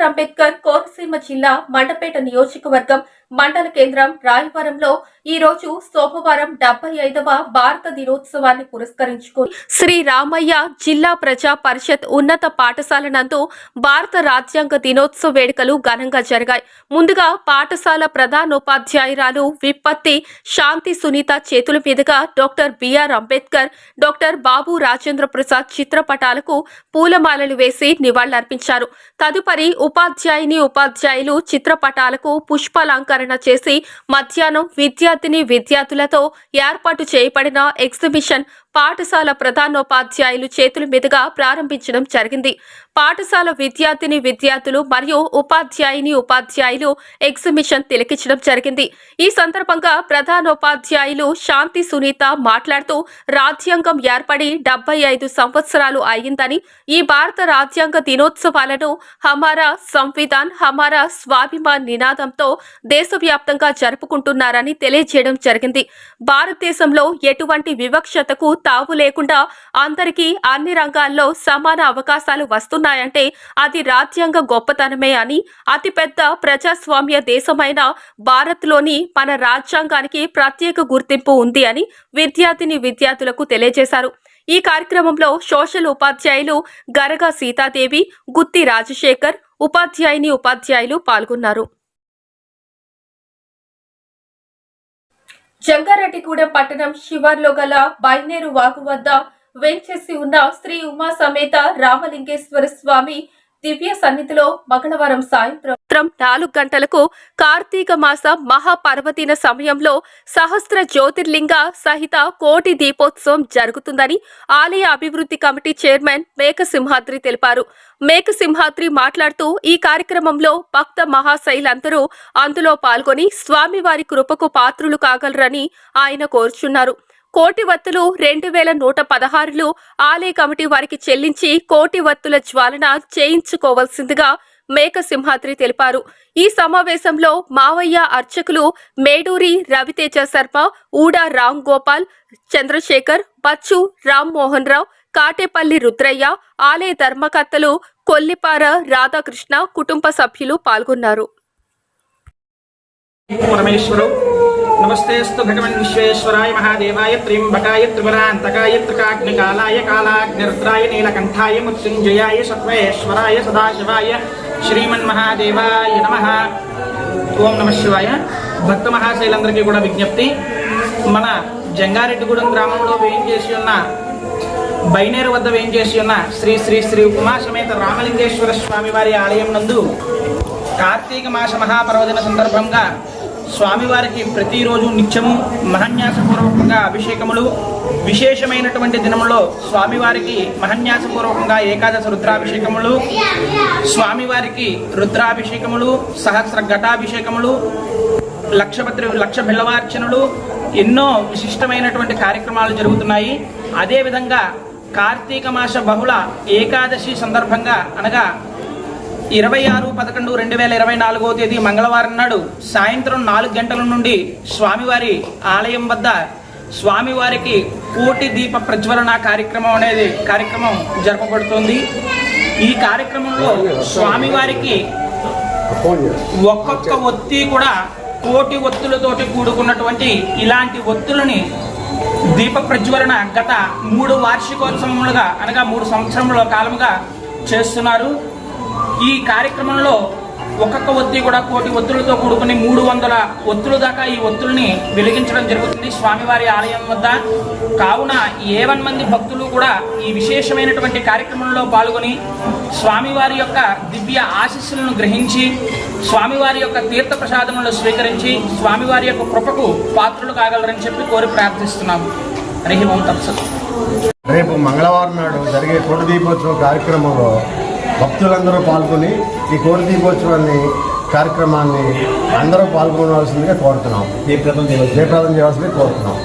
BR Ambedkar Konaseema జిల్లా మండపేట నియోజకవర్గం మండల కేంద్రం రాయవరంలో ఈ రోజు సోమవారం డెబ్బై ఐదవ భారత దినోత్సవాన్ని పురస్కరించుకుని శ్రీ రామయ్య జిల్లా ప్రజా పరిషత్ ఉన్నత పాఠశాల నందు భారత రాజ్యాంగ దినోత్సవ వేడుకలు ఘనంగా జరిగాయి. ముందుగా పాఠశాల ప్రధానోపాధ్యాయురాలు విప్పత్తి శాంతి సునీత చేతుల మీదుగా doctor B R Ambedkar doctor Babu Rajendra Prasad చిత్రపటాలకు పూలమాలలు వేసి నివాళులర్పించారు. తదుపరి ఉపాధ్యాయుని ఉపాధ్యాయులు చిత్రపటాలకు పుష్పాలంకరణ చేసి మధ్యాహ్నం విద్యార్థిని విద్యార్థులతో ఏర్పాటు చేయబడిన ఎగ్జిబిషన్ పాఠశాల ప్రధానోపాధ్యాయులు చేతుల మీదుగా ప్రారంభించడం జరిగింది. పాఠశాల విద్యార్థిని విద్యార్థులు మరియు ఉపాధ్యాయుని ఉపాధ్యాయులు ఎగ్జిబిషన్ తిలకించడం జరిగింది. ఈ సందర్భంగా ప్రధానోపాధ్యాయులు శాంతి సునీత మాట్లాడుతూ రాజ్యాంగం ఏర్పడి డెబ్బై ఐదు సంవత్సరాలు అయ్యిందని ఈ భారత రాజ్యాంగ దినోత్సవాలను హమారా సంవిధాన్ హమారా స్వాభిమాన్ నినాదంతో దేశవ్యాప్తంగా జరుపుకుంటున్నారని తెలియజేయడం జరిగింది. భారతదేశంలో ఎటువంటి వివక్షతకు తావు లేకుండా అందరికీ అన్ని రంగాల్లో సమాన అవకాశాలు వస్తున్నాయంటే అది రాజ్యాంగ గొప్పతనమే అని అతిపెద్ద ప్రజాస్వామ్య దేశమైన భారత్లోని మన రాజ్యాంగానికి ప్రత్యేక గుర్తింపు ఉంది అని విద్యార్థిని విద్యార్థులకు తెలియజేశారు. ఈ కార్యక్రమంలో సోషల్ ఉపాధ్యాయులు గరగ సీతాదేవి గుత్తి రాజశేఖర్ ఉపాధ్యాయుని ఉపాధ్యాయులు పాల్గొన్నారు. జంగారెడ్డిగూడెం పట్టణం శివార్లో గల బైనేరు వాగు వద్ద వెంచేసి ఉన్న శ్రీ ఉమా సమేత రామలింగేశ్వర స్వామి దివ్య సన్నిధిలో మంగళవారం సాయంత్రం నాలుగు గంటలకు కార్తీక మాస మహాపర్వదిన సమయంలో సహస్ర జ్యోతిర్లింగ సహిత కోటి దీపోత్సవం జరుగుతుందని ఆలయ అభివృద్ధి కమిటీ చైర్మన్ మేక సింహాద్రి తెలిపారు. మేక సింహాద్రి మాట్లాడుతూ ఈ కార్యక్రమంలో భక్త మహాశైలందరూ అందులో పాల్గొని స్వామివారి కృపకు పాత్రులు కాగలరని ఆయన కోరుచున్నారు. కోటి వత్తులు రెండు వేల నూట పదహారులు ఆలయ కమిటీ వారికి చెల్లించి కోటి వత్తుల జ్వాలన చేయించుకోవాల్సిందిగా మేకసింహాద్రి తెలిపారు. ఈ సమావేశంలో మావయ్య అర్చకులు మేడూరి రవితేజ శర్మ ఊడా రామ్ గోపాల్ చంద్రశేఖర్ బచ్చు రామ్మోహన్ రావు కాటేపల్లి రుద్రయ్య ఆలయ ధర్మకర్తలు కొల్లిపార రాధాకృష్ణ కుటుంబ సభ్యులు పాల్గొన్నారు. నమస్తేస్తు భగవన్ విశ్వేశ్వరాయ మహాదేవాయ త్ర్యంబకాయ త్రిపురాంతకాయ త్రికాగ్నికాలాయ కాలాగ్నిరుద్రాయ నీలకంఠాయ మృత్యుంజయాయ సత్వేశ్వరాయ సదాశివాయ శ్రీమన్ మహాదేవాయ నమ ఓం నమ శివాయ భక్త మహాశైలందరికీ కూడా విజ్ఞప్తి. మన జంగారెడ్డిగూడెం గ్రామంలో వేయించేసి ఉన్న బైనేరు వద్ద వేయించేసి ఉన్న శ్రీ శ్రీ శ్రీ ఉమాసమేత రామలింగేశ్వర స్వామి వారి ఆలయం నందు కార్తీక మాస మహాపర్వదిన సందర్భంగా స్వామివారికి ప్రతిరోజు నిత్యము మహన్యాసపూర్వకంగా అభిషేకములు. విశేషమైనటువంటి దినములో స్వామివారికి మహన్యాసపూర్వకంగా ఏకాదశ రుద్రాభిషేకములు. స్వామివారికి రుద్రాభిషేకములు సహస్ర ఘటాభిషేకములు లక్షపత్రి లక్ష బిల్లవార్చనలు ఎన్నో విశిష్టమైనటువంటి కార్యక్రమాలు జరుగుతున్నాయి. అదేవిధంగా కార్తీక మాస బహుళ ఏకాదశి సందర్భంగా అనగా ఇరవై ఆరు పదకొండు రెండు వేల ఇరవై నాలుగో తేదీ మంగళవారం నాడు సాయంత్రం నాలుగు గంటల నుండి స్వామివారి ఆలయం వద్ద స్వామివారికి కోటి దీప ప్రజ్వలన కార్యక్రమం అనేది కార్యక్రమం జరపబడుతుంది. ఈ కార్యక్రమంలో స్వామివారికి ఒక్కొక్క ఒత్తి కూడా కోటి ఒత్తులతోటి కూడుకున్నటువంటి ఇలాంటి ఒత్తులని దీప ప్రజ్వలన గత మూడు వార్షికోత్సవములుగా అనగా మూడు సంవత్సరముల కాలముగా చేస్తున్నారు. ఈ కార్యక్రమంలో ఒక్కొక్క ఒత్తి కూడా కోటి ఒత్తులతో కూడుకుని మూడు వందల ఒత్తుల దాకా ఈ ఒత్తుల్ని వెలిగించడం జరుగుతుంది స్వామివారి ఆలయం వద్ద. కావున ఏవన్ మంది భక్తులు కూడా ఈ విశేషమైనటువంటి కార్యక్రమంలో పాల్గొని స్వామివారి యొక్క దివ్య ఆశీస్సులను గ్రహించి స్వామివారి యొక్క తీర్థ ప్రసాదములను స్వీకరించి స్వామివారి యొక్క కృపకు పాత్రులు కాగలరని చెప్పి కోరి ప్రార్థిస్తున్నాము. హరి ఓం తత్సత్ రేపు మంగళవారం నాడు జరిగే కోటి దీపోత్సవ కార్యక్రమంలో భక్తులందరూ పాల్గొని ఈ కోటి దీపోత్సవాన్ని కార్యక్రమాన్ని అందరూ పాల్గొనవలసిందిగా కోరుతున్నాం. జయప్రదం చేయాల్సిందిగా కోరుతున్నాం.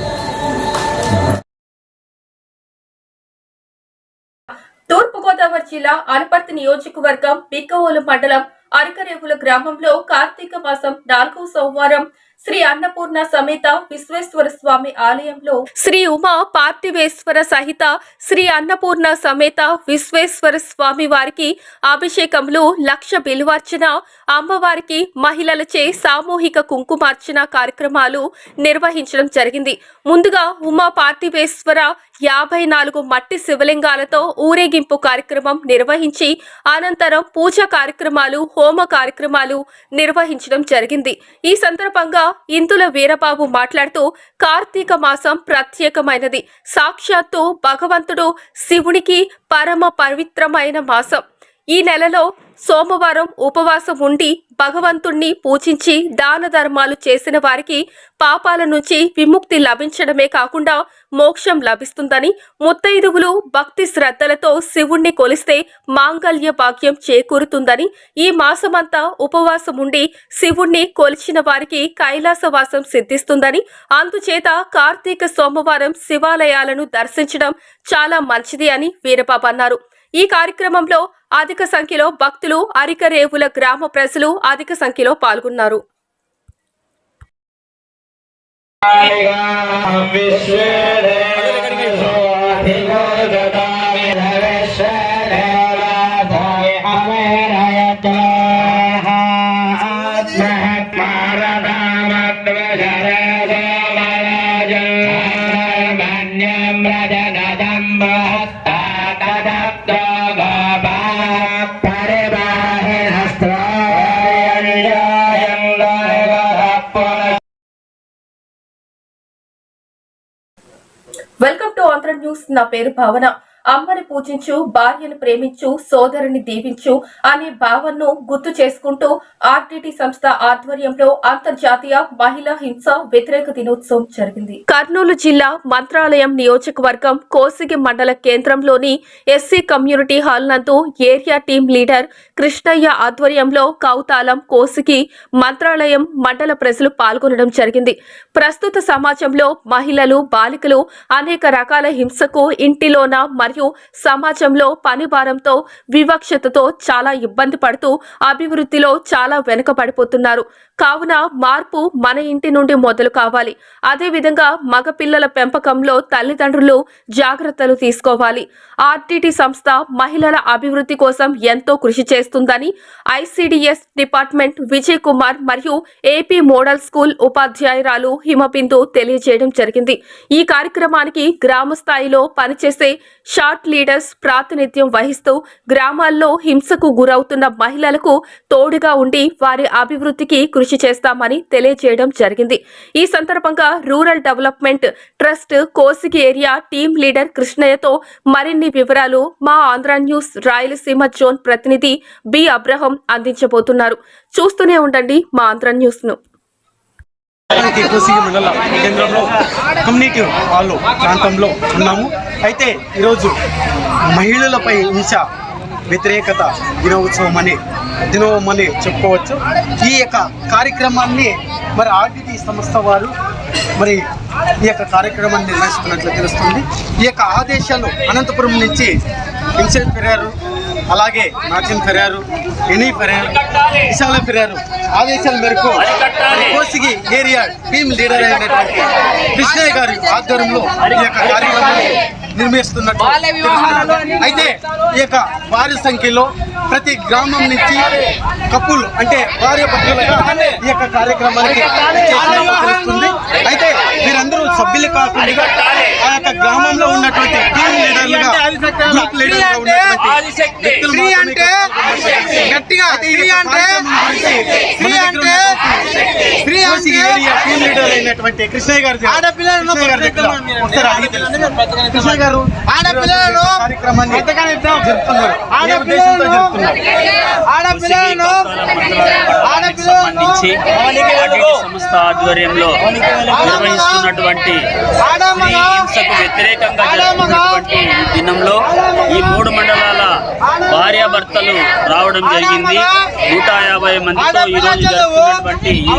తూర్పుగోదావరి జిల్లా అనపర్తి నియోజకవర్గం బిక్కవోలు మండలం అరికరేవుల గ్రామంలో కార్తీక మాసం నాలుగో సోమవారం శ్రీ అన్నపూర్ణ సమేత విశ్వేశ్వర స్వామి ఆలయంలో శ్రీ ఉమా పార్థివేశ్వర సహిత శ్రీ అన్నపూర్ణ సమేత విశ్వేశ్వర స్వామి వారికి అభిషేకంలో లక్ష బిలువార్చన అమ్మవారికి మహిళలచే సామూహిక కుంకుమార్చన కార్యక్రమాలు నిర్వహించడం జరిగింది. ముందుగా ఉమా పార్థివేశ్వర యాభై నాలుగు మట్టి శివలింగాలతో ఊరేగింపు కార్యక్రమం నిర్వహించి అనంతరం పూజ కార్యక్రమాలు హోమ కార్యక్రమాలు నిర్వహించడం జరిగింది. ఈ సందర్భంగా ఇందుల వీరబాబు మాట్లాడుతూ కార్తీక మాసం ప్రత్యేకమైనది. సాక్షాత్తు భగవంతుడు శివునికి పరమ పవిత్రమైన మాసం. ఈ నెలలో సోమవారం ఉపవాసం ఉండి భగవంతుణ్ణి పూజించి దాన ధర్మాలు చేసిన వారికి పాపాల నుంచి విముక్తి లభించడమే కాకుండా మోక్షం లభిస్తుందని ముత్తైదువులు భక్తి శ్రద్ధలతో శివుణ్ణి కొలిస్తే మాంగళ్య భాగ్యం చేకూరుతుందని ఈ మాసమంతా ఉపవాసం ఉండి శివుణ్ణి కొలిచిన వారికి కైలాసవాసం సిద్ధిస్తుందని అందుచేత కార్తీక సోమవారం శివాలయాలను దర్శించడం చాలా మంచిది అని వీరబాబు అన్నారు. ఈ కార్యక్రమంలో అధిక సంఖ్యలో భక్తులు అరికరేవుల గ్రామ ప్రజలు అధిక సంఖ్యలో పాల్గొన్నారు. వెల్కమ్ న్యూస్ నా పేరు భావన. అమ్మని పూజించు భార్యను ప్రేమించు సోదరుని దీవించు అనే భావనను గుర్తు చేసుకుంటూ ఆర్టీటీ సంస్థ ఆధ్వర్యంలో అంతర్జాతీయ మహిళా హింస వ్యతిరేక దినోత్సవం జరిగింది. కర్నూలు జిల్లా మంత్రాలయం నియోజకవర్గం కోసిగి మండల కేంద్రంలోని ఎస్సీ కమ్యూనిటీ హాల్ నందు ఏరియా టీం లీడర్ కృష్ణయ్య ఆధ్వర్యంలో కౌతాలం కోసిగి మంత్రాలయం మండల ప్రజలు పాల్గొనడం జరిగింది. ప్రస్తుత సమాజంలో మహిళలు బాలికలు అనేక రకాల హింసకు ఇంటిలోన మరియు సమాజంలో పని భారంతో వివక్షతతో చాలా ఇబ్బంది పడుతూ అభివృద్ధిలో చాలా వెనుకబడిపోతున్నారు. కావున మార్పు మన ఇంటి నుండి మొదలు కావాలి. అదేవిధంగా మగపిల్లల పెంపకంలో తల్లిదండ్రులు జాగ్రత్తలు తీసుకోవాలి. ఆర్టీటీ సంస్థ మహిళల అభివృద్ధి కోసం ఎంతో కృషి చేస్తుందని ఐసిడిఎస్ డిపార్ట్మెంట్ విజయ్ కుమార్ మరియు ఏపీ మోడల్ స్కూల్ ఉపాధ్యాయురాలు హిమబిందు తెలియజేయడం జరిగింది. ఈ కార్యక్రమానికి గ్రామ స్థాయిలో పనిచేసే షార్ట్ లీడర్స్ ప్రాతినిధ్యం వహిస్తూ గ్రామాల్లో హింసకు గురవుతున్న మహిళలకు తోడుగా ఉండి వారి అభివృద్ధికి కృషి చేస్తామని తెలియజేయడం జరిగింది. ఈ సందర్భంగా rural development trust Kosigi area team leader కృష్ణయ్యతో మరిన్ని వివరాలు మా ఆంధ్ర న్యూస్ రాయలసీమ జోన్ ప్రతినిధి బి అబ్రహం అందించబోతున్నారు. చూస్తూనే ఉండండి మా ఆంధ్ర న్యూస్ ను మండల కేంద్రంలో కమ్యూనిటీ వాళ్ళు ప్రాంతంలో ఉన్నాము. అయితే ఈరోజు మహిళలపై హింస వ్యతిరేకత దినోత్సవం అని దినోత్సవం అని చెప్పుకోవచ్చు. ఈ యొక్క కార్యక్రమాన్ని మరి ఆర్టీటీ సంస్థ వారు మరి ఈ యొక్క కార్యక్రమాన్ని నిర్వహిస్తున్నట్లు తెలుస్తుంది. ఈ యొక్క ఆదేశాలు అనంతపురం నుంచి హింసల్ ఫెరారు అలాగే నాచిన్ ఫెరారు ఎనీ ఫెరారు విశాల ఫెరారు ఆదేశాల మేరకు కోసిగి ఏరియా టీం లీడర్ అయినటువంటి కృష్ణయ్య గారి ఆధ్వర్యంలో ఈ యొక్క కార్యక్రమాన్ని నిర్మిస్తున్నట్టు అయితే ఈ యొక్క భారీ సంఖ్యలో ప్రతి గ్రామం నుంచి కపుల్ అంటే భార్య భర్తలుగా ఈ యొక్క కార్యక్రమానికి తెలుస్తుంది. అయితే వీరందరూ సభ్యులు కాకుండా ఆ యొక్క గ్రామంలో ఉన్నటువంటి అంటే గట్టిగా స్త్రీ అంటే స్త్రీ అంటే దగ్గర స్త్రీ ఉన్నటువంటి కోసిగి అంటే ఏరియా టీం లీడర్ అయినటువంటి కృష్ణయ్య గారి ఆడపిల్లలను కృష్ణయ్య గారి ఆడపిల్లలను. జరుపుతున్నారు. ఆడపిల్లలను ఆడపిల్లలను సంస్థ ఆధ్వర్యంలో నిర్వహిస్తున్నటువంటి హింసకు వ్యతిరేకంగా దినంలో ఈ మూడు మండలాల భార్యాభర్తలు రావడం జరిగింది. నూట యాభై మందితో ఈ రోజు జరుపుకున్నటువంటి ఈ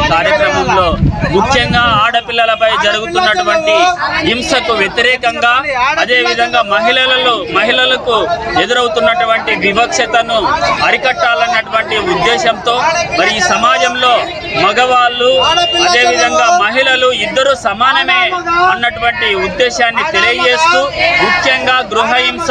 రాష్ట్రంలో ముఖ్యంగా ఆడపిల్లలపై జరుగుతున్నటువంటి హింసకు వ్యతిరేకంగా అదేవిధంగా మహిళలలో మహిళలకు ఎదురవుతున్నటువంటి వివక్షతను అరికట్టాలన్నటువంటి ఉద్దేశంతో మరి ఈ సమాజంలో మగవాళ్ళు అదేవిధంగా మహిళలు ఇద్దరు సమానమే అన్నటువంటి ఉద్దేశాన్ని తెలియజేస్తూ ముఖ్యంగా గృహహింస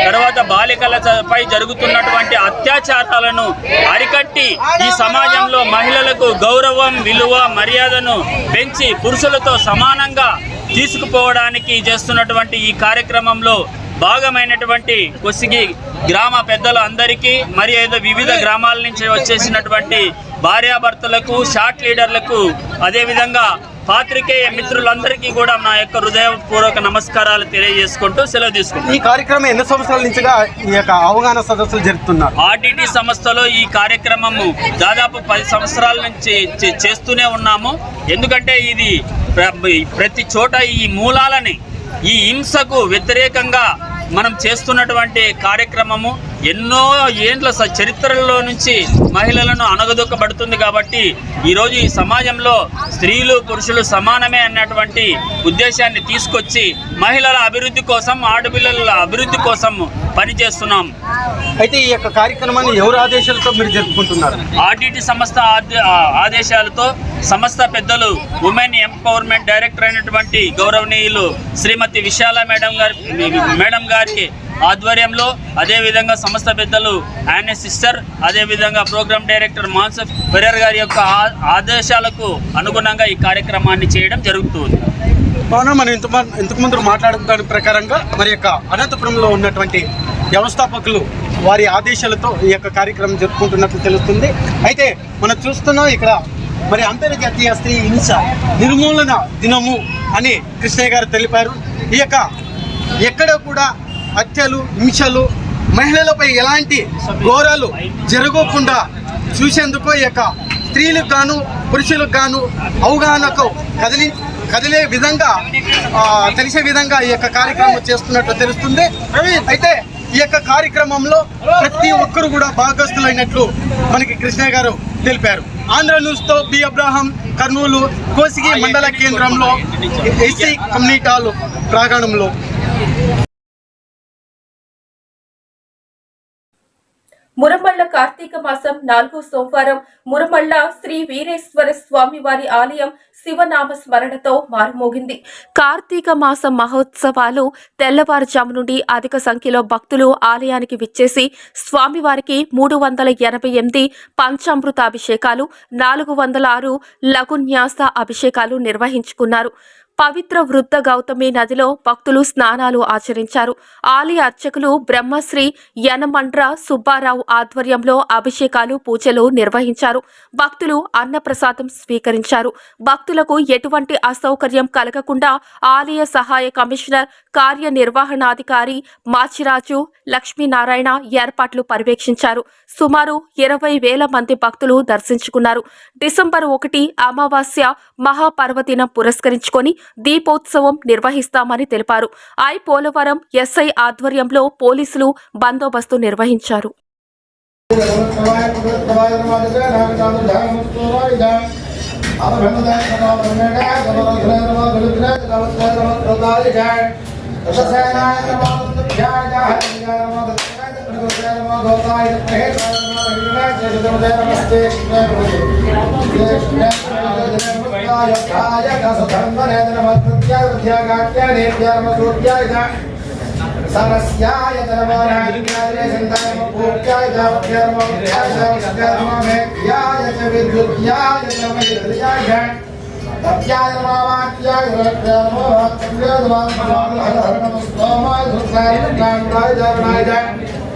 తర్వాత బాలికలపై జరుగుతున్నటువంటి అత్యాచారాలను అరికట్టి ఈ సమాజంలో మహిళలకు గౌరవం విలువ మర్యాదను పెంచి పురుషులతో సమానంగా తీసుకుపోవడానికి చేస్తున్నటువంటి ఈ కార్యక్రమంలో భాగమైనటువంటి కొసిగి గ్రామ పెద్దలు అందరికీ మరి ఏదో వివిధ గ్రామాల నుంచి వచ్చేసినటువంటి భార్యాభర్తలకు షార్ట్ లీడర్లకు అదేవిధంగా పాత్రికేయ మిత్రులందరికీ కూడా నా యొక్క హృదయపూర్వక నమస్కారాలు తెలియజేసుకుంటూ సెలవు తీసుకుంటాను ఈ కార్యక్రమం ఎన్ని సంవత్సరాల నుంచిగా ఈ యొక్క అవగాహన సదస్సులు జరుపుతున్నారు? ఆర్టీటీ సంస్థలో ఈ కార్యక్రమము దాదాపు పది సంవత్సరాల నుంచి చేస్తూనే ఉన్నాము. ఎందుకంటే ఇది ప్ర- ప్రతి చోట ఈ మూలాలని ఈ హింసకు వ్యతిరేకంగా మనం చేస్తున్నటువంటి కార్యక్రమము. ఎన్నో ఏండ్ల స- చరిత్రలో నుంచి మహిళలను అనగదొక్కబడుతుంది కాబట్టి ఈరోజు ఈ సమాజంలో స్త్రీలు పురుషులు సమానమే అన్నటువంటి ఉద్దేశాన్ని తీసుకొచ్చి మహిళల అభివృద్ధి కోసం ఆడపిల్లల అభివృద్ధి కోసం పనిచేస్తున్నాం. అయితే ఈ యొక్క కార్యక్రమాన్ని ఎవరు ఆదేశాలతో మీరు జరుపుకుంటున్నారు? ఆర్డిటి సంస్థ ఆదేశాలతో సంస్థ పెద్దలు ఉమెన్ ఎంపవర్మెంట్ డైరెక్టర్ అయినటువంటి గౌరవనీయులు శ్రీమతి విశాల మేడం గారి మేడం గారి ఆధ్వర్యంలో అదేవిధంగా సంస్థ పెద్దలు ఆయన సిస్టర్ అదేవిధంగా ప్రోగ్రామ్ డైరెక్టర్ మాన్సఫ్ పెరియర్ గారి యొక్క ఆ- ఆదేశాలకు అనుగుణంగా ఈ కార్యక్రమాన్ని చేయడం జరుగుతుంది. అవునా మనం ఇంత ఇంతకు ముందు దాని ప్రకారంగా మరి యొక్క అనంతపురంలో ఉన్నటువంటి వ్యవస్థాపకులు వారి ఆదేశాలతో ఈ యొక్క కార్యక్రమం జరుపుకుంటున్నట్లు తెలుస్తుంది. అయితే మనం చూస్తున్నాం ఇక్కడ మరి అంతర్జాతీయ స్త్రీ హింస నిర్మూలన దినము అని కృష్ణయ్య గారు తెలిపారు. ఈ యొక్క ఎక్కడ కూడా హత్యలు హింసలు మహిళలపై ఎలాంటి ఘోరాలు జరగకుండా చూసేందుకు ఈ యొక్క స్త్రీలకు గాను పురుషులకు గాను అవగాహనకు కదిలి కదిలే విధంగా తెలిసే విధంగా ఈ యొక్క కార్యక్రమం చేస్తున్నట్లు తెలుస్తుంది. అయితే ఈ యొక్క కార్యక్రమంలో ప్రతి ఒక్కరు కూడా భాగస్తులైనట్లు మనకి కృష్ణ గారు తెలిపారు. ఆంధ్ర న్యూస్తో బి అబ్రాహం కర్నూలు కోసిగి మండల కేంద్రంలో ఎస్సీ కమ్యూనిటాలు ప్రాంగణంలో మురమళ్ళ కార్తీక మాసం నాలుగో సోమవారం. మురమళ్ళ శ్రీ వీరేశ్వర స్వామి వారి ఆలయం శివనామ స్మరణతో మారుమోగింది. కార్తీక మాసం మహోత్సవాలు తెల్లవారుజాము నుండి అధిక సంఖ్యలో భక్తులు ఆలయానికి విచ్చేసి స్వామివారికి మూడు వందల ఎనభై ఎనిమిది పంచామృత అభిషేకాలు నాలుగు వందల ఆరు లఘున్యాస అభిషేకాలు నిర్వహించుకున్నారు. పవిత్ర వృద్ధ గౌతమి నదిలో భక్తులు స్నానాలు ఆచరించారు. ఆలయ అర్చకులు బ్రహ్మశ్రీ యనమండ్ర సుబ్బారావు ఆధ్వర్యంలో అభిషేకాలు పూజలు నిర్వహించారు. భక్తులు అన్నప్రసాదం స్వీకరించారు. భక్తులకు ఎటువంటి అసౌకర్యం కలగకుండా ఆలయ సహాయ కమిషనర్ కార్యనిర్వహణాధికారి మాచిరాజు లక్ష్మీనారాయణ ఏర్పాట్లు పర్యవేక్షించారు. సుమారు ఇరవై వేల మంది భక్తులు దర్శించుకున్నారు. డిసెంబర్ ఒకటి అమావాస్య మహాపర్వదినం పురస్కరించుకొని దీపోత్సవం నిర్వహిస్తామని తెలిపారు. ఐ. పోలవరం ఎస్ఐ ఆధ్వర్యంలో పోలీసులు బందోబస్తు నిర్వహించారు. नमस्ते सरस्याय धर्मानाग्याय सन्तानमपूर्त्याय धर्मभ्याय च विद्युत्याय धर्मयत्र्याय तत्याय धर्मावाक्याय धर्मभक्त्याय धर्मभक्त्याय धर्मस्तोमाय सुखाय कान्ताय धर्माय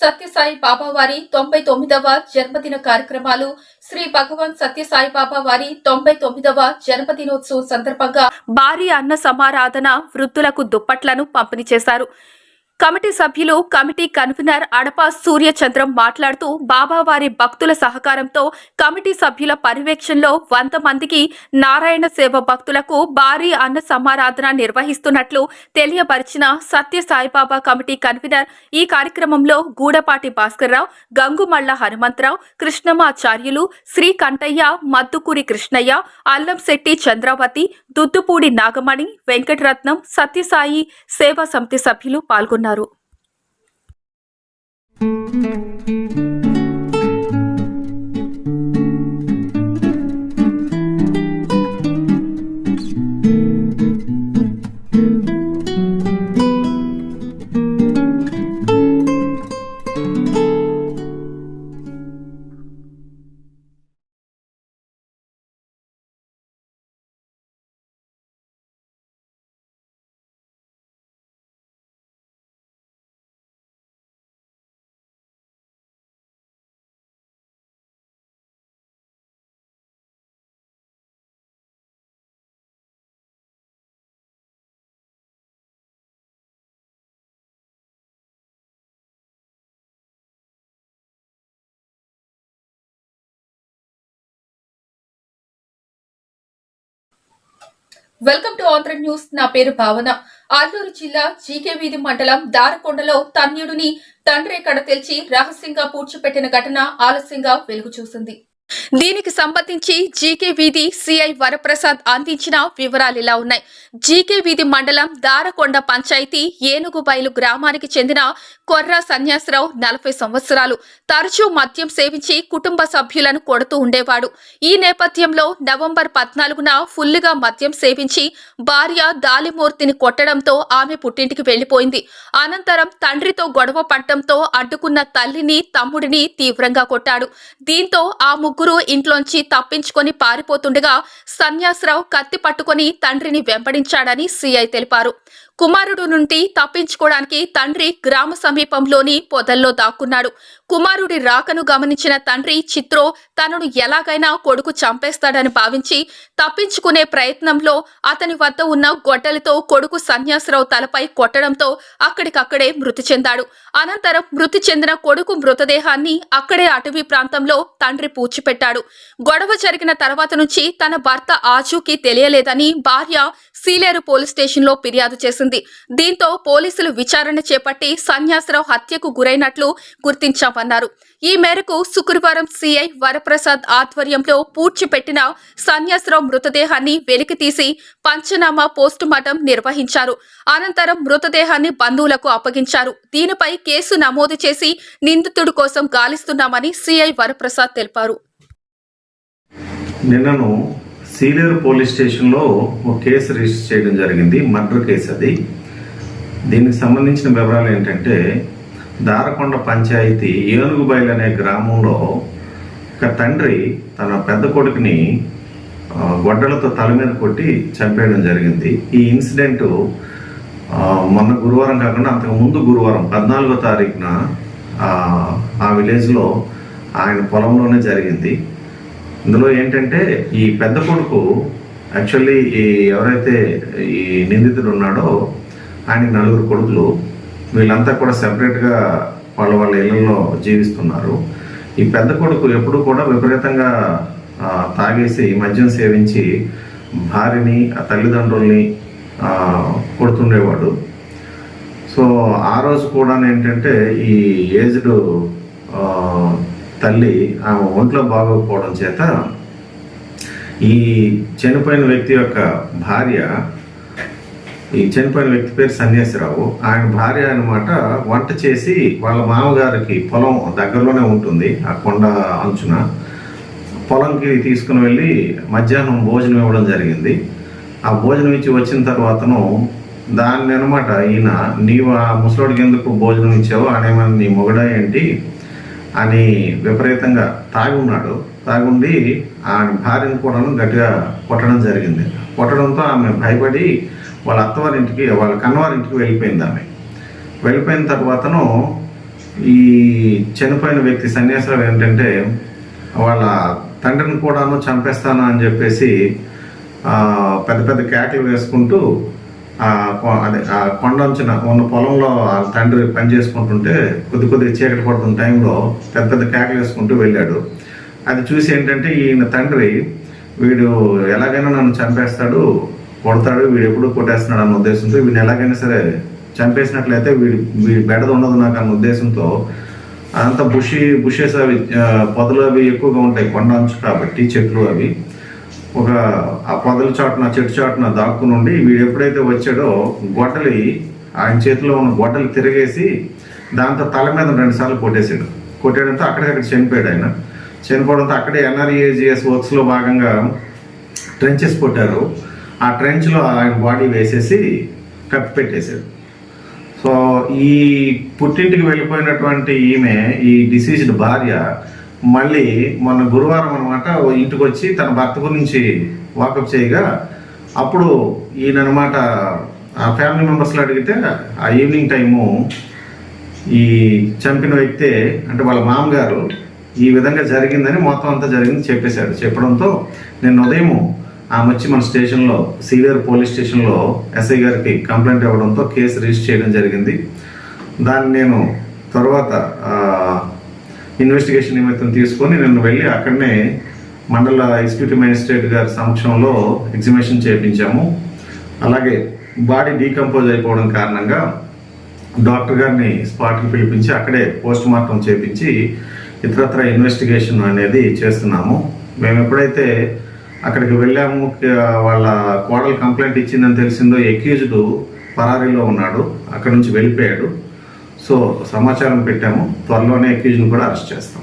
సత్యసాయి బాబా వారి తొంభై తొమ్మిదవ జన్మదిన కార్యక్రమాలు శ్రీ భగవాన్ సత్యసాయి బాబా వారి తొంభై తొమ్మిదవ జన్మదినోత్సవం సందర్భంగా భారీ అన్న సమారాధన వృద్ధులకు దుప్పట్లను పంపిణీ చేశారు. కమిటీ సభ్యులు కమిటీ కన్వీనర్ అడప సూర్యచంద్రం మాట్లాడుతూ బాబావారి భక్తుల సహకారంతో కమిటీ సభ్యుల పర్యవేక్షణలో వంద మందికి నారాయణ సేవ భక్తులకు భారీ అన్న సమారాధన నిర్వహిస్తున్నట్లు తెలియపరిచిన సత్య సాయిబాబా కమిటీ కన్వీనర్ ఈ కార్యక్రమంలో గూడపాటి భాస్కర్రావు గంగుమల్ల హనుమంతరావు కృష్ణమాచార్యులు శ్రీ కంటయ్య మద్దుకూరి కృష్ణయ్య అల్లంశెట్టి చంద్రావతి దుద్దుపూడి నాగమణి వెంకటరత్నం సత్యసాయి సేవా సమితి సభ్యులు పాల్గొన్నారు. ఉన్నారు. Welcome to Andhra news. నా పేరు భావన. అల్లూరు జిల్లా జీకే వీధి మండలం దారకొండలో తన్యుడిని తండ్రి కడ తెల్చి రహస్యంగా పూడ్చిపెట్టిన ఘటన ఆలస్యంగా వెలుగు చూసింది. దీనికి సంబంధించి జీకే వీధి సిఐ వరప్రసాద్ అందించిన వివరాలు ఇలా ఉన్నాయి. జీకే వీధి మండలం దారకొండ పంచాయతీ ఏనుగుబైలు గ్రామానికి చెందిన కొర్రా సన్యాసరావు నలభై సంవత్సరాలు. తరచూ మద్యం సేవించి కుటుంబ సభ్యులను కొడుతూ ఉండేవాడు. ఈ నేపథ్యంలో నవంబర్ పద్నాలుగున ఫుల్లుగా మద్యం సేవించి భార్య దాలిమూర్తిని కొట్టడంతో ఆమె పుట్టింటికి వెళ్ళిపోయింది అనంతరం తండ్రితో గొడవ పడటంతో అడ్డుకున్న తల్లిని తమ్ముడిని తీవ్రంగా కొట్టాడు. దీంతో ఆ ముగ్గురు ఇంట్లోంచి తప్పించుకొని పారిపోతుండగా సన్యాసరావు కత్తి పట్టుకొని తండ్రిని వెంబడించాడని సిఐ తెలిపారు. కుమారుడు నుండి తప్పించుకోవడానికి తండ్రి గ్రామ సమీపంలోని పొదల్లో దాక్కున్నాడు. కుమారుడి రాకను గమనించిన తండ్రి చిత్రో తనను ఎలాగైనా కొడుకు చంపేస్తాడని భావించి తప్పించుకునే ప్రయత్నంలో అతని వద్ద ఉన్న గొడ్డలతో కొడుకు సన్యాసరావు తలపై కొట్టడంతో అక్కడికక్కడే మృతి చెందాడు. అనంతరం మృతి చెందిన కొడుకు మృతదేహాన్ని అక్కడే అటవీ ప్రాంతంలో తండ్రి పూడ్చిపెట్టాడు. గొడవ జరిగిన తర్వాత నుంచి తన భర్త ఆచూకీ తెలియలేదని భార్య సీలేరు పోలీస్ స్టేషన్లో ఫిర్యాదు చేసింది. దీంతో పోలీసులు విచారణ చేపట్టి సన్యాసరావు హత్యకు గురైనట్లు గుర్తించామన్నారు. ఈ మేరకు శుక్రవారం సీఐ వరప్రసాద్ ఆధ్వర్యంలో పూడ్చిపెట్టిన సన్యాసరావు మృతదేహాన్ని వెలికి తీసి పంచనామా పోస్టుమార్టం నిర్వహించారు. అనంతరం మృతదేహాన్ని బంధువులకు అప్పగించారు. దీనిపై కేసు నమోదు చేసి నిందితుడి కోసం గాలిస్తున్నామని సీఐ వరప్రసాద్ తెలిపారు. నిన్నను సీలేరు పోలీస్ స్టేషన్లో ఒక కేసు రిజిస్టర్ చేయడం జరిగింది మర్డర్ కేసు అది. దీనికి సంబంధించిన వివరాలు ఏంటంటే దారకొండ పంచాయతీ ఏనుగుబైల్ అనే గ్రామంలో ఒక తండ్రి తన పెద్ద కొడుకుని గొడ్డలతో తల మీద కొట్టి చంపేయడం జరిగింది. ఈ ఇన్సిడెంట్ మొన్న గురువారం కాకుండా అంతకు ముందు గురువారం పద్నాలుగో తారీఖున ఆ విలేజ్లో ఆయన పొలంలోనే జరిగింది. ఇందులో ఏంటంటే ఈ పెద్ద కొడుకు యాక్చువల్లీ ఈ ఎవరైతే ఈ నిందితుడు ఉన్నాడో ఆయనకి నలుగురు కొడుకులు వీళ్ళంతా కూడా సెపరేట్గా వాళ్ళ వాళ్ళ ఇళ్ళలో జీవిస్తున్నారు. ఈ పెద్ద కొడుకు ఎప్పుడు కూడా విపరీతంగా తాగేసి మద్యం సేవించి భార్యని ఆ తల్లిదండ్రుల్ని కొడుతుండేవాడు. సో ఆ రోజు కూడా ఏంటంటే ఈ ఏజ్డ్ తల్లి ఆమె ఒంట్లో బాగోకపోవడం చేత ఈ చనిపోయిన వ్యక్తి యొక్క భార్య ఈ చనిపోయిన వ్యక్తి పేరు సన్యాసిరావు. ఆయన భార్య అనమాట వంట చేసి వాళ్ళ మామగారికి పొలం దగ్గరలోనే ఉంటుంది ఆ కొండ అంచున. పొలంకి తీసుకుని వెళ్ళి మధ్యాహ్నం భోజనం ఇవ్వడం జరిగింది. ఆ భోజనం ఇచ్చి వచ్చిన తర్వాతను దాన్ని అనమాట ఈయన నీవు ఆ ముసలోడికి ఎందుకు భోజనం ఇచ్చావు? అనేమని నీ మొగడా ఏంటి? అని విపరీతంగా తాగి ఉన్నాడు తాగుండి ఆమె భార్యను కూడా గట్టిగా కొట్టడం జరిగింది. కొట్టడంతో ఆమె భయపడి వాళ్ళ అత్తవారింటికి వాళ్ళ కన్నవారింటికి వెళ్ళిపోయింది ఆమె. వెళ్ళిపోయిన తర్వాతను ఈ చనిపోయిన వ్యక్తి సన్యాసరావు ఏంటంటే వాళ్ళ తండ్రిని కూడాను చంపేస్తాను అని చెప్పేసి పెద్ద పెద్ద కేకలు వేసుకుంటూ అదే ఆ కొండంచిన ఉన్న పొలంలో వాళ్ళ తండ్రి పని చేసుకుంటుంటే కొద్ది కొద్దిగా చీకటి పడుతున్న టైంలో పెద్ద పెద్ద కేకలు వేసుకుంటూ వెళ్ళాడు. అది చూసి ఏంటంటే ఈయన తండ్రి వీడు ఎలాగైనా నన్ను చంపేస్తాడు కొడతాడు వీడు ఎప్పుడు కొట్టేస్తున్నాడు అన్న ఉద్దేశంతో వీడిని ఎలాగైనా సరే చంపేసినట్లయితే వీడి వీడి బెడద ఉండదు నాకు అన్న ఉద్దేశంతో అదంతా బుషి బుషెస్ అవి పొదలు అవి ఎక్కువగా ఉంటాయి కొండ అంచు కాబట్టి చెట్లు అవి. ఒక ఆ పొదల చాటున చెట్టు చాటున దాక్కుని ఉండి వీడు ఎప్పుడైతే వచ్చాడో గొడ్డలి ఆయన చేతిలో ఉన్న గొడ్డలు తిరిగేసి దాంతో తల మీద రెండుసార్లు కొట్టేశాడు కొట్టేయడంతో అక్కడికక్కడ చనిపోయాడు ఆయన. చనిపోవడంతో అక్కడే ఎన్ఆర్ఏజిఎస్ వర్క్స్లో భాగంగా ట్రెంచెస్ కొట్టారు. ఆ ట్రెంచ్లో ఆయన బాడీ వేసేసి కప్పి పెట్టేశాడు సో ఈ పుట్టింటికి వెళ్ళిపోయినటువంటి ఈమె ఈ డిసీజ్డ్ భార్య మళ్ళీ మొన్న గురువారం అనమాట ఇంటికి వచ్చి తన భర్త గురించి వాకప్ చేయగా అప్పుడు ఈయన అనమాట ఆ ఫ్యామిలీ మెంబర్స్లో అడిగితే ఆ ఈవినింగ్ టైము ఈ చంపిన వ్యక్తే అంటే వాళ్ళ మామగారు ఈ విధంగా జరిగిందని మొత్తం అంతా జరిగింది చెప్పేశాడు. చెప్పడంతో నేను ఉదయం ఆమె వచ్చి మన స్టేషన్లో సీనియర్ పోలీస్ స్టేషన్లో ఎస్ఐ గారికి కంప్లైంట్ ఇవ్వడంతో కేసు రిజిస్టర్ చేయడం జరిగింది. దాన్ని నేను తర్వాత ఇన్వెస్టిగేషన్ నిమిత్తం తీసుకొని నేను వెళ్ళి అక్కడనే మండల ఎగ్జిక్యూటివ్ మేజిస్ట్రేట్ గారి సమక్షంలో ఎగ్జిబిషన్ చేయించాము అలాగే బాడీ డీకంపోజ్ అయిపోవడం కారణంగా డాక్టర్ గారిని స్పాట్కి పిలిపించి అక్కడే పోస్ట్ మార్టం చేపించి ఇతరత్ర ఇన్వెస్టిగేషన్ అనేది చేస్తున్నాము. మేము ఎప్పుడైతే అక్కడికి వెళ్ళాము వాళ్ళ కోడలు కంప్లైంట్ ఇచ్చిందని తెలిసిందో ఎక్యూజ్డ్ పరారీలో ఉన్నాడు. అక్కడ నుంచి వెళ్ళిపోయాడు. సో సమాచారం పెట్టాము. త్వరలోనే ఎక్యూజ్ని కూడా అరెస్ట్ చేస్తాం.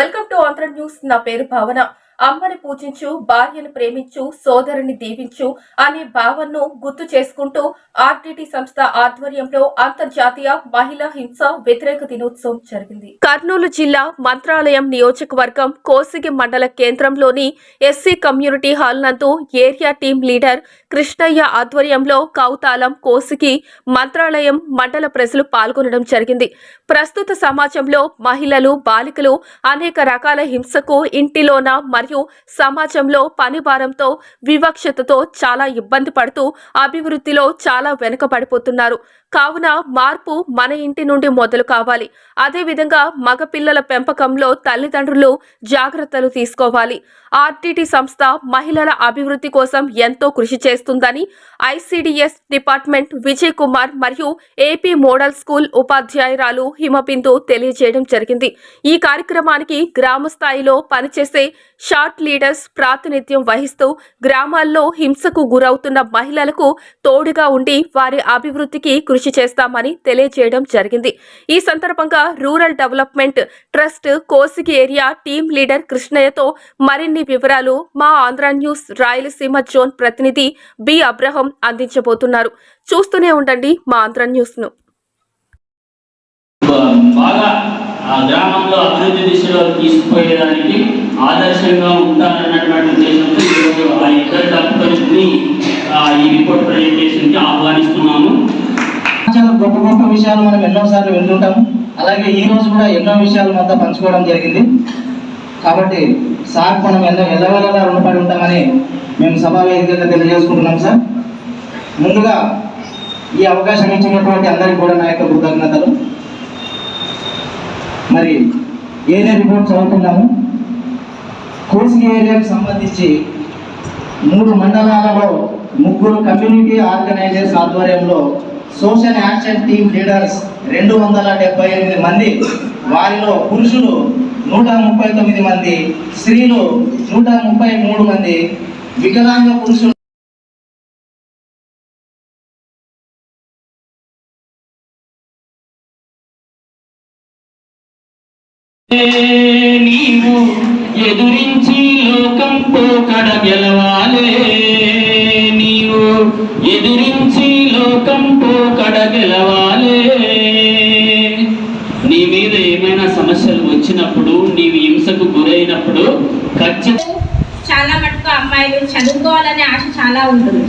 వెల్కమ్ టు ఆంధ్ర న్యూస్ నా పేరు భావన. అమ్మని పూజించు భార్యను ప్రేమించు సోదరుని దీవించు అనే భావనను గుర్తు చేసుకుంటూ ఆర్టీటీ సంస్థ ఆధ్వర్యంలో అంతర్జాతీయ మహిళా హింస వ్యతిరేక దినోత్సవం జరిగింది. కర్నూలు జిల్లా మంత్రాలయం నియోజకవర్గం కోసిగి మండల కేంద్రంలోని ఎస్సీ కమ్యూనిటీ హాల్ నందు ఏరియా టీం లీడర్ కృష్ణయ్య ఆధ్వర్యంలో కౌతాలం కోసిగి మంత్రాలయం మండల ప్రజలు పాల్గొనడం జరిగింది. ప్రస్తుత సమాజంలో మహిళలు బాలికలు అనేక రకాల హింసకు ఇంటిలోన మరియు సమాజంలో పని భారంతో వివక్షతతో చాలా ఇబ్బంది పడుతూ అభివృద్ధిలో చాలా వెనుకబడిపోతున్నారు. కావున మార్పు మన ఇంటి నుండి మొదలు కావాలి. అదేవిధంగా మగపిల్లల పెంపకంలో తల్లిదండ్రులు జాగ్రత్తలు తీసుకోవాలి. ఆర్టీటీ సంస్థ మహిళల అభివృద్ధి కోసం ఎంతో కృషి చేస్తుందని ఐసిడిఎస్ డిపార్ట్మెంట్ విజయ్ కుమార్ మరియు ఏపీ మోడల్ స్కూల్ ఉపాధ్యాయురాలు హిమబిందు తెలియజేయడం జరిగింది. ఈ కార్యక్రమానికి గ్రామ స్థాయిలో పనిచేసే షార్ట్ లీడర్స్ ప్రాతినిధ్యం వహిస్తూ గ్రామాల్లో హింసకు గురవుతున్న మహిళలకు తోడుగా ఉండి వారి అభివృద్ధికి కృషి చేస్తామని తెలియజేయడం జరిగింది. ఈ సందర్భంగా rural development trust Kosigi area team leader కృష్ణయ్యతో మరిన్ని వివరాలు మా ఆంధ్ర న్యూస్ రాయలసీమ జోన్ ప్రతినిధి బి. అబ్రహం అందించబోతున్నారు. చూస్తూనే ఉండండి మా ఆంధ్ర న్యూస్ను బాగా ఆ గ్రామంలో అభివృద్ధి దిశలో తీసుకుపోయేదానికి ఆదర్శంగా ఉంటారన్నటువంటి ఉద్దేశంతో ఈరోజు ఆ ఇద్దరు డాక్టర్స్ని ఈ రిపోర్ట్ ప్రజెంటేషన్కి ఆహ్వానిస్తున్నాము. చాలా గొప్ప గొప్ప విషయాలు మనం ఎన్నోసార్లు వింటుంటాము. అలాగే ఈ రోజు కూడా ఎన్నో విషయాలు మొత్తం పంచుకోవడం జరిగింది. కాబట్టి సార్ మనం ఎన్నో ఎల్లవెల్లలా రుణపడి ఉంటామని మేము సభా వేదికగా తెలియజేసుకుంటున్నాం సార్. ముందుగా ఈ అవకాశం ఇచ్చినటువంటి అందరికీ కూడా నా యొక్క కృతజ్ఞతలు. మరి ఏదే రిపోర్ట్ చదువుతున్నాము కోసిగి ఏరియాకు సంబంధించి మూడు మండలాలలో ముగ్గురు కమ్యూనిటీ ఆర్గనైజర్స్ ఆధ్వర్యంలో సోషల్ యాక్షన్ టీమ్ లీడర్స్ రెండు వందల డెబ్బై ఎనిమిది మంది వారిలో పురుషులు నూట ముప్పై తొమ్మిది మంది స్త్రీలు నూట ముప్పై మూడు మంది వికలాంగ పురుషులు నీవు ఎదురించి లోకంతో కడగెలవాలే నీవు. ఎదురించి లోకంతో కడగెలవాలే. నీ మీద ఏమైనా సమస్యలు వచ్చినప్పుడు నీవు హింసకు గురైనప్పుడు ఖచ్చితంగా చాలా మటుకు అమ్మాయిలు చదువుకోవాలనే ఆశ చాలా ఉంటుంది.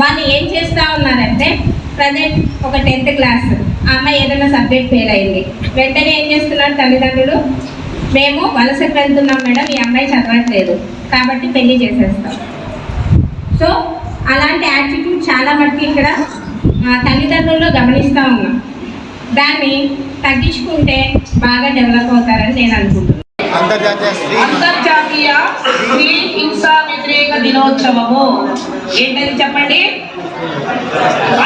వాళ్ళు ఏం చేస్తా ఉన్నారంటే ప్రజెంట్ ఒక టెన్త్ క్లాస్. ఆ అమ్మాయి ఏదైనా సబ్జెక్ట్ ఫెయిల్ అయింది. వెంటనే ఏం చేస్తున్నారు తల్లిదండ్రులు? మేము వలసకు వెళ్తున్నాం మేడం ఈ అమ్మాయి చదవట్లేదు. కాబట్టి పెళ్ళి చేసేస్తాం. సో అలాంటి యాటిట్యూడ్ చాలా మటుకు ఇక్కడ తల్లిదండ్రుల్లో గమనిస్తూ ఉన్నాం. దాన్ని తగ్గించుకుంటే బాగా డెవలప్ అవుతారని నేను అనుకుంటున్నాను అంతర్జాతీయ స్త్రీ అంతర్జాతీయ స్త్రీ హింసా వ్యతిరేక దినోత్సవము. ఏంటది చెప్పండి?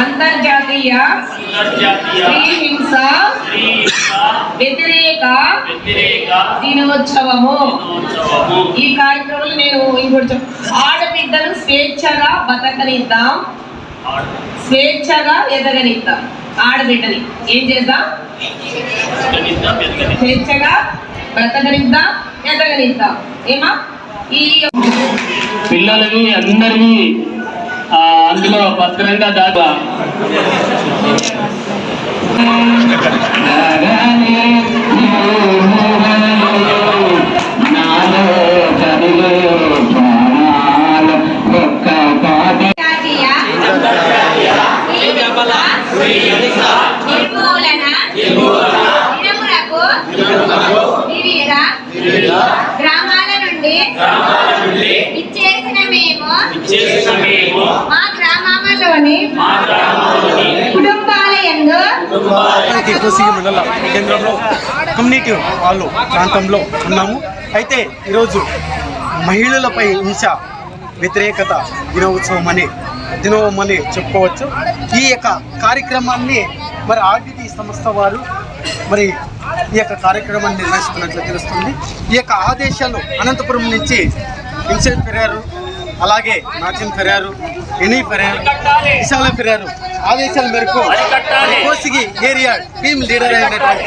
అంతర్జాతీయ స్త్రీ హింస వ్యతిరేక దినోత్సవము. ఈ కార్యక్రమంలో నేను ఇంకోటి ఆడబిడ్డను స్వేచ్ఛగా బతకనిద్దాం. స్వేచ్ఛగా ఎదగనిద్దాం. ఆడబిడ్డని ఏం చేద్దాం? స్వేచ్ఛగా బ్రతకనిద్దాం ఎదగనిద్దాం ఏమా? ఈ పిల్లలని అందరినీ ఆ, అందులో భద్రంగా దాకా జాతీయ నిర్మూలన దినములకు వివిధ గ్రామాల నుండి ఇచ్చేసిన మేము మా గ్రామంలోని కుటుంబాల యందు మనకి కోసిగి మండల కేంద్రంలో కమ్యూనిటీ వాళ్ళు ప్రాంతంలో ఉన్నాము. అయితే ఈరోజు మహిళలపై హింస వ్యతిరేకత దినోత్సవం అని దినోత్సవం అని చెప్పుకోవచ్చు. ఈ యొక్క కార్యక్రమాన్ని మరి ఆర్డిటి సంస్థ వారు మరి ఈ యొక్క కార్యక్రమాన్ని నిర్వహిస్తున్నట్లు తెలుస్తుంది. ఈ యొక్క ఆదేశాలు అనంతపురం నుంచి ఇన్సెల్ ఫెరారు అలాగే నాచిన్ పెరారు ఎనీ విశాల ఫెరారు ఆదేశాల మేరకు కోసిగి ఏరియా టీమ్ లీడర్ అయినటువంటి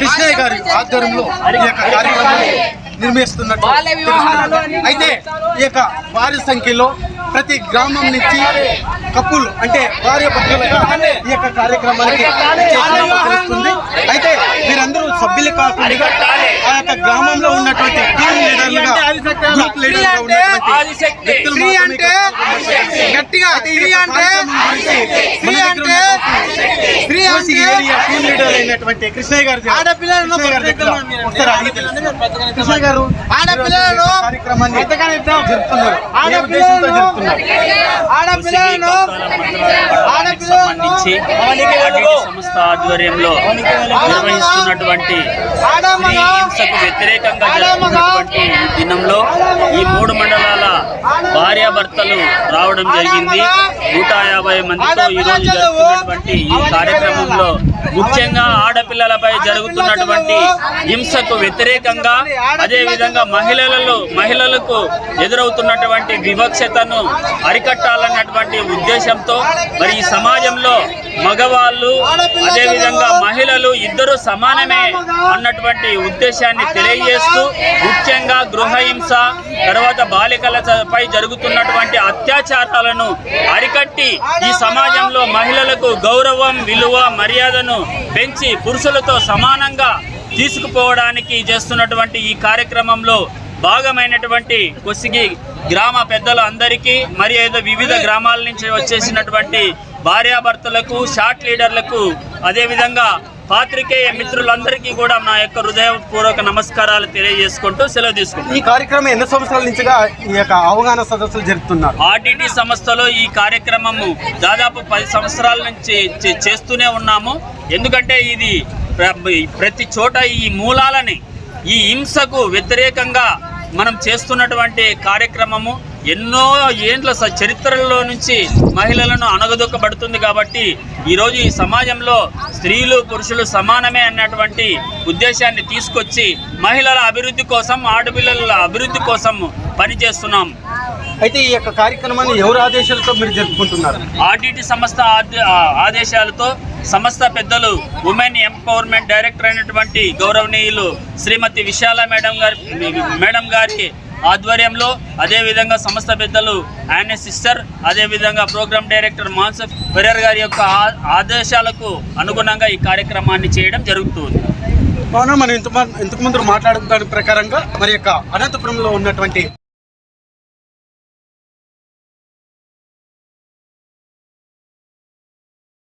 కృష్ణయ్య గారి ఆధ్వర్యంలో ఈ యొక్క కార్యక్రమాన్ని నిర్వహిస్తున్నట్టు తెలుస్తుంది. అయితే ఈ యొక్క భారీ సంఖ్యలో ప్రతి గ్రామం నుంచి కప్పులు అంటే భార్య భర్తలుగా ఈ యొక్క కార్యక్రమానికి తెలుస్తుంది. అయితే వీరందరూ సభ్యులు కాకుండా ఆ యొక్క గ్రామంలో ఉన్నటువంటి టీం లీడర్లుగా గ్రూప్ లీడర్గా ఉన్నటువంటి వ్యక్తులు గట్టిగా స్త్రీ అంటే స్త్రీ అంటే ఏరియా టీం లీడర్ అయినటువంటి కృష్ణయ్య గారు ఆడపిల్లలను. కృష్ణయ్య గారు కార్యక్రమాన్ని జరుపుతున్నారు? సంబంధించి సంస్థ ఆధ్వర్యంలో నిర్వహిస్తున్నటువంటి హింసకు వ్యతిరేకంగా జరుగుతున్నటువంటి ఈ దినంలో ఈ మూడు మండలాల భార్యాభర్తలు రావడం జరిగింది. నూట యాభై మందితో ఈ రోజు జరుగుతున్నటువంటి ఈ కార్యక్రమంలో ముఖ్యంగా ఆడపిల్లలపై జరుగుతున్నటువంటి హింసకు వ్యతిరేకంగా అదే విధంగా మహిళలలో మహిళలకు ఎదురవుతున్నటువంటి వివక్షతను అరికట్టాలన్నటువంటి ఉద్దేశంతో మరి ఈ సమాజంలో మగవాళ్ళు అదేవిధంగా మహిళలు ఇద్దరు సమానమే అన్నటువంటి ఉద్దేశాన్ని తెలియజేస్తూ ముఖ్యంగా గృహహింస తర్వాత బాలికలపై జరుగుతున్నటువంటి అత్యాచారాలను అరికట్టి ఈ సమాజంలో మహిళలకు గౌరవం విలువ మర్యాదను పెంచి పురుషులతో సమానంగా తీసుకుపోవడానికి చేస్తున్నటువంటి ఈ కార్యక్రమంలో భాగమైనటువంటి కొసిగి గ్రామ పెద్దలు అందరికీ మరి ఏదో వివిధ గ్రామాల నుంచి వచ్చేసినటువంటి భార్యాభర్తలకు షార్ట్ లీడర్లకు అదేవిధంగా పాత్రికేయ మిత్రులందరికీ కూడా నా యొక్క హృదయపూర్వక నమస్కారాలు తెలియజేసుకుంటూ సెలవు తీసుకుంటాను ఈ కార్యక్రమం ఎన్ని సంవత్సరాల నుంచిగా ఈ యొక్క అవగాహన సదస్సులు జరుపుతున్నారు? ఆర్డిటి సంస్థలో ఈ కార్యక్రమము దాదాపు పది సంవత్సరాల నుంచి చేస్తూనే ఉన్నాము. ఎందుకంటే ఇది ప్ర- ప్రతి చోట ఈ మూలాలని ఈ హింసకు వ్యతిరేకంగా మనం చేస్తున్నటువంటి కార్యక్రమము ఎన్నో ఏండ్ల చరిత్రలో నుంచి మహిళలను అనగదొక్కబడుతుంది కాబట్టి ఈరోజు ఈ సమాజంలో స్త్రీలు పురుషులు సమానమే అన్నటువంటి ఉద్దేశాన్ని తీసుకొచ్చి మహిళల అభివృద్ధి కోసం ఆడపిల్లల అభివృద్ధి కోసం పనిచేస్తున్నాం. అయితే ఈ యొక్క కార్యక్రమాన్ని ఎవరు ఆదేశాలతో మీరు జరుపుకుంటున్నారు? ఆర్డిటి సంస్థ ఆదేశాలతో సంస్థ పెద్దలు ఉమెన్ ఎంపవర్మెంట్ డైరెక్టర్ అయినటువంటి గౌరవనీయులు శ్రీమతి విశాల మేడం గారి మేడం గారి ఆధ్వర్యంలో అదేవిధంగా సంస్థ పెద్దలు ఆయన సిస్టర్ అదేవిధంగా ప్రోగ్రామ్ డైరెక్టర్ మాన్సఫ్ ఫెరర్ గారి యొక్క ఆదేశాలకు అనుగుణంగా ఈ కార్యక్రమాన్ని చేయడం జరుగుతుంది మనం ఇంత ఇంతకు ముందు మాట్లాడుకున్న ప్రకారంగా మరి యొక్క అనంతపురంలో ఉన్నటువంటి